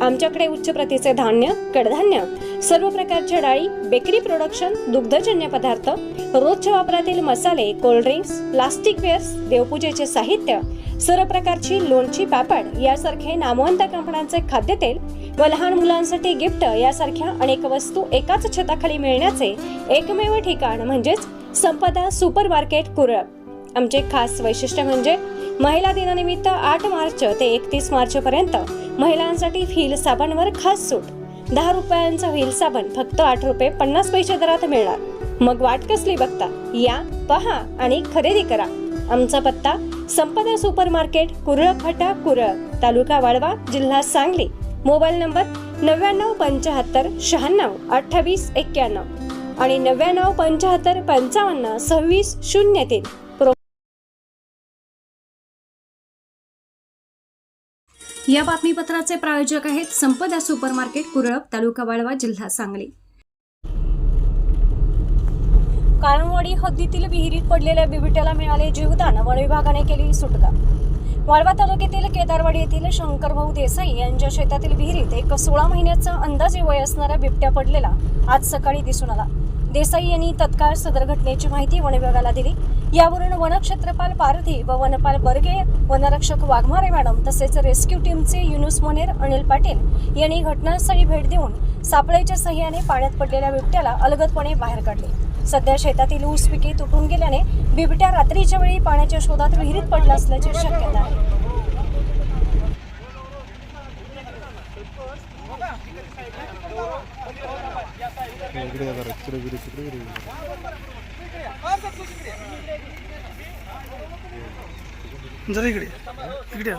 आमच्याकडे उच्च प्रतीचे धान्य कडधान्य सर्व प्रकारच्या डाळी बेकरी प्रोडक्शन दुग्धजन्य पदार्थ रोजच्या वापरातील मसाले कोल्ड्रिंक्स प्लास्टिक वेअर्स देवपूजेचे साहित्य सर्व प्रकारची लोणची पापड यासारखे नामवंत कंपन्यांचे खाद्यतेल व लहान मुलांसाठी गिफ्ट यासारख्या अनेक वस्तू एकाच छताखाली मिळण्याचे एकमेव ठिकाण म्हणजेच संपदा सुपर मार्केट कुरळ. आमचे खास वैशिष्ट्य म्हणजे महिला दिनानिमित्त आठ मार्च ते एकतीस मार्च पर्यंत महिलांसाठी व्हील साबणवर खास सूट. दहा रुपयांचा व्हील साबण फक्त आठ रुपये पन्नास पैसे दरात मिळणार. मग वाट कसली बघता? या पहा आणि खरेदी करा. आमचा पत्ता संपदा सुपर मार्केट कुरळ फाटा कुरळ तालुका वाळवा जिल्हा सांगली. मोबाईल नंबर नव्याण्णव पंच्याहत्तर शहाण्णव अठ्ठावीस एक्क्याण्णव आणि नव्याण्णव पंच्याहत्तर पंचावन्न सव्वीस शून्य तीन. या बातमीपत्राचे प्रायोजक आहेत संपदा सुपर मार्केट कुरळप तालुका वाळवा जिल्हा सांगली. काळमवाडी हद्दीतील विहिरीत पडलेल्या बिबट्याला मिळाले जीवदान वन विभागाने केली सुटका. वाळवा तालुक्यातील केदारवाडी येथील शंकरभाऊ देसाई यांच्या शेतातील विहिरीत एक सोळा महिन्याचा अंदाजे वय असणारा बिबट्या पडलेला आज सकाळी दिसून आला. देसाई यांनी तत्काळ सदर घटनेची माहिती वन विभागाला दिली. यावरून वनक्षेत्रपाल पारधी व वनपाल बर्गे वनरक्षक वाघमारे मॅडम तसेच रेस्क्यू टीमचे युनुस मोनेर अनिल पाटील यांनी घटनास्थळी भेट देऊन सापळेच्या सहाय्याने पाण्यात पडलेल्या बिबट्याला अलगदपणे बाहेर काढले. सध्या शेतातील ऊस पिके तुटून गेल्याने बिबट्या रात्रीच्या वेळी पाण्याच्या शोधात विहिरीत पडला असल्याची शक्यता आहे. इकडे जरा तिकडे इकडे तिकडे इकडे. जरा इकडे इकडे